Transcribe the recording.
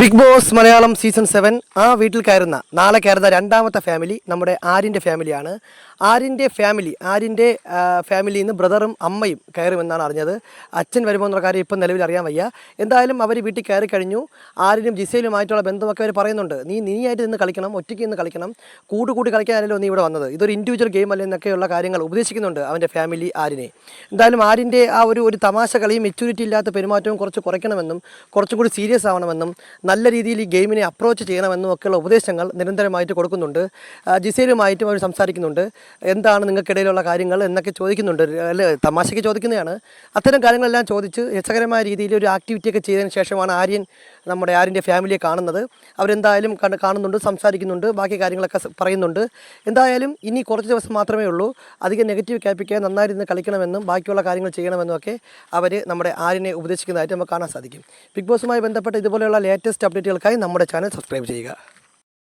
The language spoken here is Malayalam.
Big Boss Malayalam season seven. ആ വീട്ടിൽ കയറുന്ന നാളെ കയറുന്ന രണ്ടാമത്തെ ഫാമിലി നമ്മുടെ ആര്യന്റെ ഫാമിലിയാണ്. ആര്യന്റെ ഫാമിലി ആര്യന്റെ ഫാമിലിയിൽ നിന്ന് ബ്രദറും അമ്മയും കയറുമെന്നാണ് അറിഞ്ഞത്. അച്ഛൻ വരുമോ എന്നുള്ള കാര്യം ഇപ്പം നിലവിൽ അറിയാൻ വയ്യ. എന്തായാലും അവർ വീട്ടിൽ കയറി കഴിഞ്ഞു. ആര്യനും ജിസയിലുമായിട്ടുള്ള ബന്ധമൊക്കെ അവർ പറയുന്നുണ്ട്. നീ നീയായിട്ട് നിന്ന് കളിക്കണം ഒറ്റയ്ക്ക് നിന്ന് കളിക്കണം. കൂടുകൂടി കളിക്കാനല്ലോ നീ ഇവിടെ വന്നത്. ഇതൊരു ഇൻഡിവിജ്വൽ ഗെയിം അല്ലേ എന്നൊക്കെയുള്ള കാര്യങ്ങൾ ഉപദേശിക്കുന്നുണ്ട് അവന്റെ ഫാമിലി ആര്യനെ. എന്തായാലും ആര്യന്റെ ആ ഒരു ഒരു തമാശ കളിയും മെച്യൂരിറ്റി ഇല്ലാത്ത പെരുമാറ്റവും കുറച്ച് കുറയ്ക്കണമെന്നും കുറച്ചും കൂടി സീരിയസ് ആവണമെന്നും നല്ല രീതിയിൽ ഈ ഗെയിമിനെ അപ്രോച്ച് ചെയ്യണമെന്നും ഒക്കെയുള്ള ഉപദേശങ്ങൾ നിരന്തരമായിട്ട് കൊടുക്കുന്നുണ്ട്. ജിസേലുമായിട്ടും അവർ സംസാരിക്കുന്നുണ്ട്. എന്താണ് നിങ്ങൾക്കിടയിലുള്ള കാര്യങ്ങൾ എന്നൊക്കെ ചോദിക്കുന്നുണ്ട്. അല്ലെ? തമാശയ്ക്ക് ചോദിക്കുന്നതാണ്. അത്തരം കാര്യങ്ങളെല്ലാം ചോദിച്ച് രസകരമായ രീതിയിൽ ഒരു ആക്ടിവിറ്റിയൊക്കെ ചെയ്തതിന് ശേഷമാണ് ആര്യൻ നമ്മുടെ ആര്യന്റെ ഫാമിലിയെ കാണുന്നത്. അവരെന്തായാലും കാണുന്നുണ്ട് സംസാരിക്കുന്നുണ്ട് ബാക്കി കാര്യങ്ങളൊക്കെ പറയുന്നുണ്ട്. എന്തായാലും ഇനി കുറച്ച് ദിവസം മാത്രമേ ഉള്ളൂ. അധികം നെഗറ്റീവ് ക്യാപ്പിക്കാൻ നന്നായിരുന്ന് കളിക്കണമെന്നും ബാക്കിയുള്ള കാര്യങ്ങൾ ചെയ്യണമെന്നും ഒക്കെ അവർ നമ്മുടെ ആര്യനെ ഉപദേശിക്കുന്നതായിട്ട് നമുക്ക് കാണാൻ സാധിക്കും. ബിഗ് ബോസുമായി ബന്ധപ്പെട്ട് ഇതുപോലെയുള്ള ലേറ്റസ്റ്റ് അപ്ഡേറ്റുകൾക്കായി നമ്മുടെ ചാനൽ സബ്സ്ക്രൈബ് ചെയ്യുക.